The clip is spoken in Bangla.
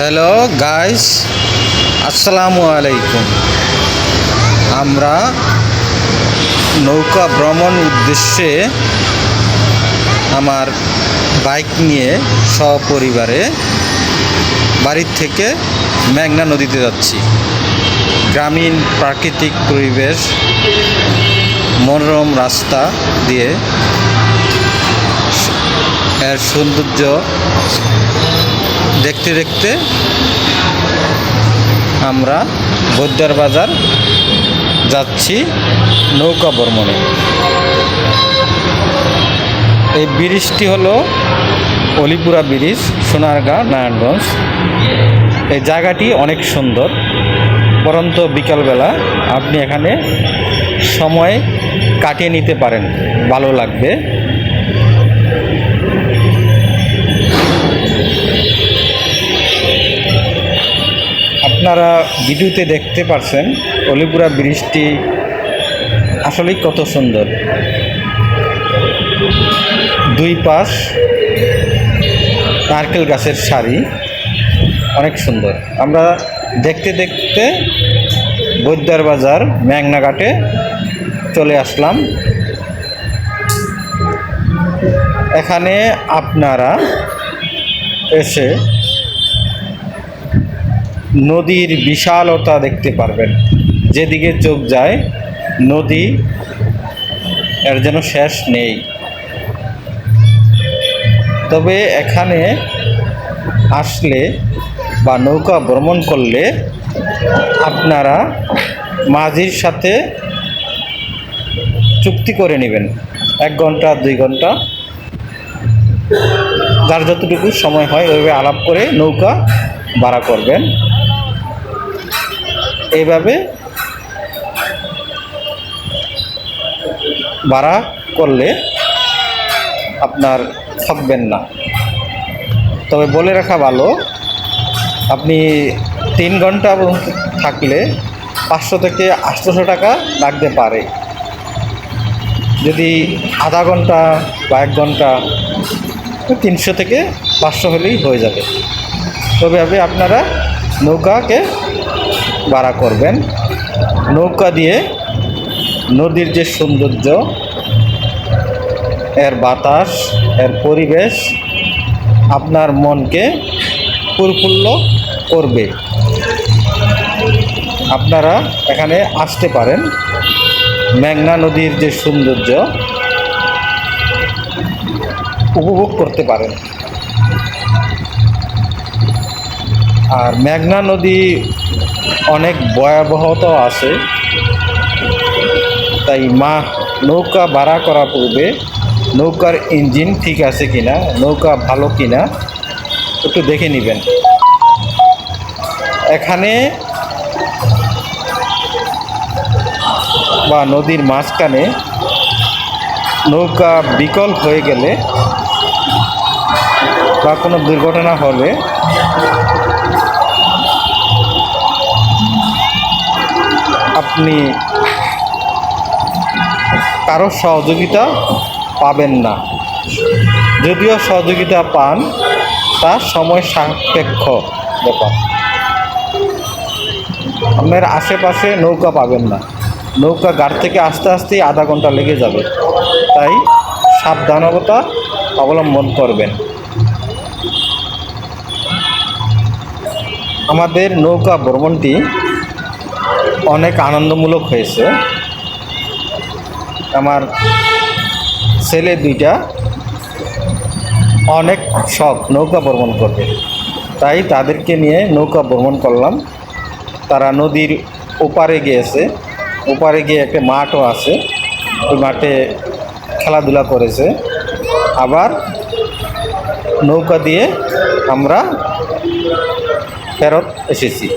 হ্যালো গাইস আসসালামু আলাইকুম আমরা নৌকা ভ্রমণ উদ্দেশ্যে আমার বাইক নিয়ে সপরিবারে বাড়ির থেকে মেঘনা নদীতে যাচ্ছি। গ্রামীণ প্রাকৃতিক পরিবেশ, মনোরম রাস্তা দিয়ে এর সৌন্দর্য দেখতে দেখতে আমরা বৈদ্যার বাজার যাচ্ছি নৌকা ভ্রমণে। এই ব্রিজটি হলো অলিপুরা ব্রিজ, সোনারগাঁ, নারায়ণগঞ্জ। এই জায়গাটি অনেক সুন্দর। পরন্ত বিকালবেলা আপনি এখানে সময় কাটিয়ে নিতে পারেন। ভালো লাগবে। আপনারা ভিডিওতে দেখতে পারছেন, অলিপুরা ব্রিজটি আসলেই কত সুন্দর। দুই পাশ নারকেল গাছের সারি, অনেক সুন্দর। আমরা দেখতে দেখতে বৈদ্যার বাজার মেঘনাঘাটে চলে আসলাম। এখানে আপনারা এসে নদীর বিশালতা দেখতে পারবেন। যেদিকে চোখ যায়, নদী এর যেন শেষ নেই। তবে এখানে আসলে বা নৌকা ভ্রমণ করলে আপনারা মাঝির সাথে চুক্তি করে নেবেন। এক ঘণ্টা, দুই ঘণ্টা। যার যতটুকু সময় হয়, ওইভাবে আলাপ করে নৌকা ভাড়া করবেন। এইভাবে ভাড়া করলে আপনার থাকবেন না। তবে বলে রাখা ভালো, আপনি তিন ঘণ্টা থাকলে পাঁচশো থেকে আটশোশো টাকা লাগতে পারে। যদি আধা ঘণ্টা বা এক ঘণ্টা, তিনশো থেকে পাঁচশো হলেই হয়ে যাবে। তবে আপনারা নৌকাকে ভাড়া করবেন। নৌকা দিয়ে নদীর যে সৌন্দর্য, এর বাতাস, এর পরিবেশ আপনার মনকে প্রফুল্ল করবে। আপনারা এখানে আসতে পারেন। মেঘনা নদীর যে সৌন্দর্য, উপভোগ করতে পারেন। আর মেঘনা নদী অনেক ভয়াবহতা আছে। তাই মা, নৌকা ভাড়া করা পূর্বে নৌকার ইঞ্জিন ঠিক আছে কিনা, নৌকা ভালো কিনা, একটু দেখে নেবেন। এখানে বা নদীর মাঝখানে নৌকা বিকল হয়ে গেলে বা কোনো দুর্ঘটনা হলে আপনি কারও সহযোগিতা পাবেন না। যদিও সহযোগিতা পান, তা সময় সাপেক্ষ ব্যাপার। আপনার আশেপাশে নৌকা পাবেন না। নৌকা গাড় থেকে আস্তে আস্তেই আধা ঘণ্টা লেগে যাবে। তাই সাবধানতা অবলম্বন করবেন। আমাদের নৌকা ভ্রমণটি অনেক আনন্দমূলক হয়েছে। আমার ছেলে দুইটা। অনেক শখ, নৌকা ভ্রমণ করবে। তাই তাদেরকে নিয়ে নৌকা ভ্রমণ করলাম। তারা নদীর ওপারে গিয়েছে। ওপারে গিয়ে একটা মাঠও আছে। ওই মাঠে খেলাধুলা করেছে। আবার নৌকা দিয়ে আমরা ফেরত এসেছি।